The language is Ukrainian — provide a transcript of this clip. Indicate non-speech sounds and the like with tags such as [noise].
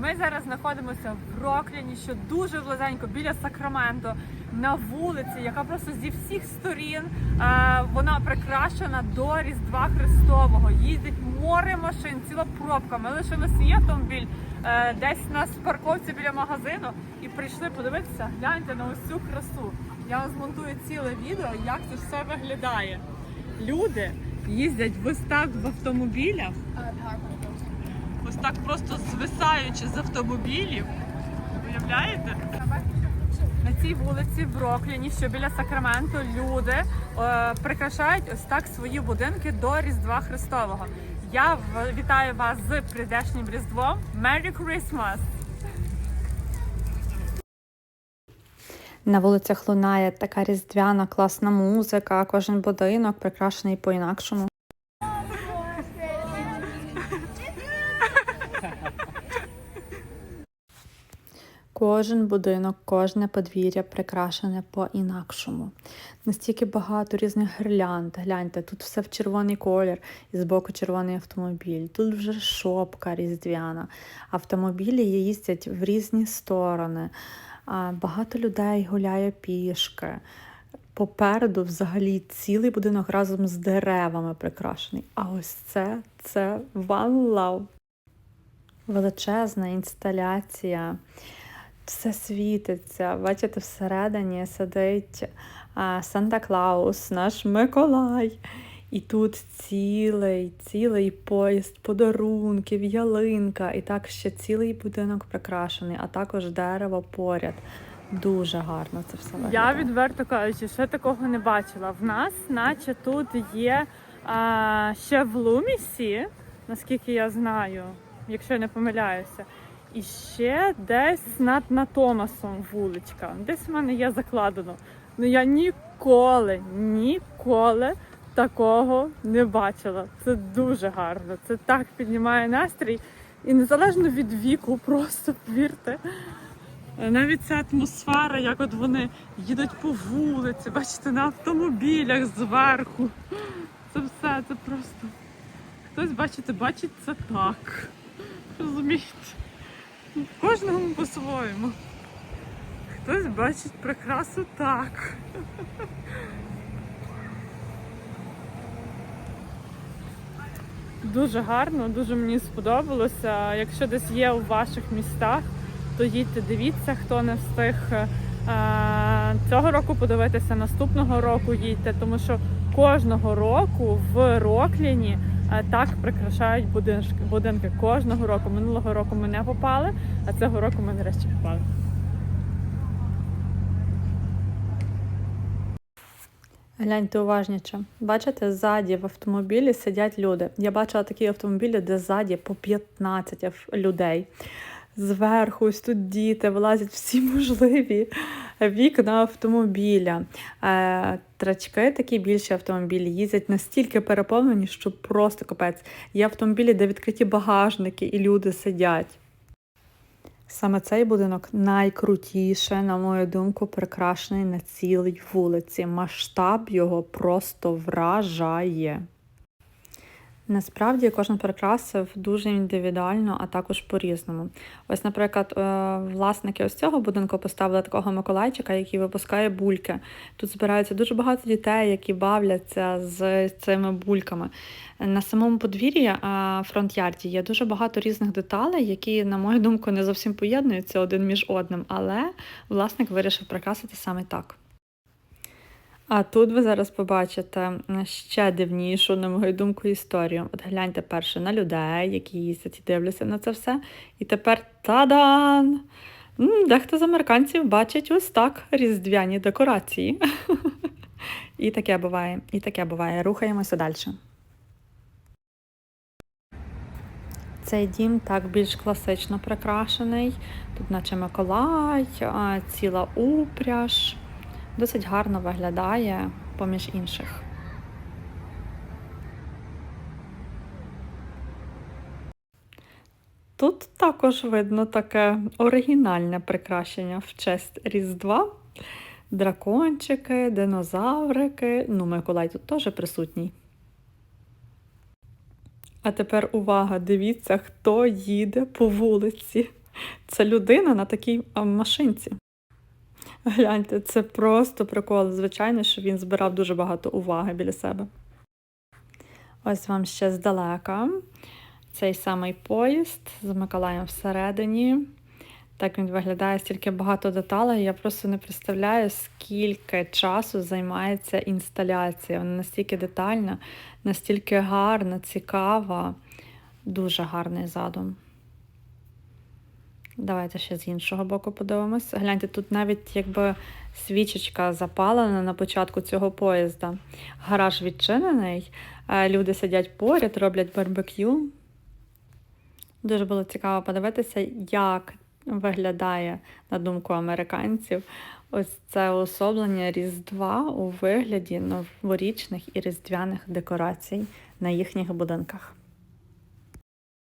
Ми зараз знаходимося в Рокліні, що дуже близенько біля Сакраменто, на вулиці, яка просто зі всіх сторін е, вона прикрашена до Різдва Христового. Їздить море машин, ціла пробка. Ми лишили свій автомобіль е, десь на парковці біля магазину і прийшли подивитися. Гляньте на цю красу. Я вам змонтую ціле відео, як це все виглядає. Люди їздять ось так в автомобілях. Ось так просто звисаючи з автомобілів. Уявляєте? На цій вулиці в Брокліні, що біля Сакраменто, люди е, прикрашають ось так свої будинки до Різдва Христового. Я вітаю вас з прийдешнім Різдвом. Merry Christmas! На вулицях лунає така різдвяна класна музика, кожен будинок прикрашений по-інакшому. Кожен будинок, кожне подвір'я прикрашене по-інакшому. Настільки багато різних гірлянд. Гляньте, тут все в червоний колір, і збоку червоний автомобіль. Тут вже шопка різдвяна. Автомобілі їздять в різні сторони. Багато людей гуляє пішки. Попереду взагалі цілий будинок разом з деревами прикрашений. А ось це це One Love. Величезна інсталяція. Все світиться. Бачите, всередині сидить Санта Клаус, наш Миколай. І тут цілий, цілий поїзд подарунків, ялинка, і так ще цілий будинок прикрашений, а також дерево поряд. Дуже гарно це все виглядає. Я відверто кажучи, ще такого не бачила. В нас, наче тут є а, ще в Лумісі, наскільки я знаю, якщо я не помиляюся. І ще десь над на Томасом вуличка. Десь в мене є закладено. Ну я ніколи, ніколи такого не бачила. Це дуже гарно. Це так піднімає настрій. І незалежно від віку, просто повірте. Навіть ця атмосфера, як от вони їдуть по вулиці, бачите, на автомобілях зверху. Це все, це просто. Хтось, бачите, бачить це так. Розумієте? Кожному по-своєму. Хтось бачить прикрасу так. Дуже гарно, дуже мені сподобалося. Якщо десь є у ваших містах, то їдьте, дивіться, хто не встиг е, цього року подивитися, наступного року їдьте, тому що кожного року в Рокліні так прикрашають будинки, будинки. Кожного року. Минулого року ми не попали, а цього року ми нарешті попали. Гляньте уважніше. Бачите, ззаді в автомобілі сидять люди. Я бачила такі автомобілі, де ззаді по 15 людей. Зверху, ось тут діти вилазять всі [laughs] можливі вікна автомобіля. Е, трачки, такі більші автомобілі, їздять настільки переповнені, що просто капець. Є автомобілі, де відкриті багажники, і люди сидять. Саме цей будинок найкрутіше, на мою думку, прикрашений на цілій вулиці. Масштаб його просто вражає. Насправді кожен прикрасив дуже індивідуально, а також по-різному. Ось, наприклад, е, власники ось цього будинку поставили такого Миколайчика, який випускає бульки. Тут збираються дуже багато дітей, які бавляться з цими бульками. На самому подвір'ї е, фронт-ярді є дуже багато різних деталей, які, на мою думку, не зовсім поєднуються один між одним, але власник вирішив прикрасити саме так. А тут ви зараз побачите ще дивнішу, на мою думку, історію. От гляньте перше на людей, які їздять і дивляться на це все. І тепер тадан! Дехто з американців бачить ось так різдвяні декорації. [laughs] І таке буває, і таке буває. Рухаємося далі. Цей дім так більш класично прикрашений. Тут, наче Миколай, ціла упряж. Досить гарно виглядає поміж інших. Тут також видно таке оригінальне прикрашення в честь Різдва. Дракончики, динозаврики. Ну, Миколай тут теж присутній. А тепер увага, дивіться, хто їде по вулиці. Це людина на такій машинці. Гляньте, це просто прикол. Звичайно, що він збирав дуже багато уваги біля себе. Ось вам ще здалека цей самий поїзд з Миколаєм всередині. Так він виглядає стільки багато деталей. Я просто не представляю, скільки часу займається інсталяція. Вона настільки детальна, настільки гарна, цікава. Дуже гарний задум. Давайте ще з іншого боку подивимось. Гляньте, тут навіть якби свічечка запалена на початку цього поїзда. Гараж відчинений, е, люди сидять поряд, роблять барбекю. Дуже було цікаво подивитися, як виглядає, на думку американців, ось це уособлення Різдва у вигляді новорічних і різдвяних декорацій на їхніх будинках.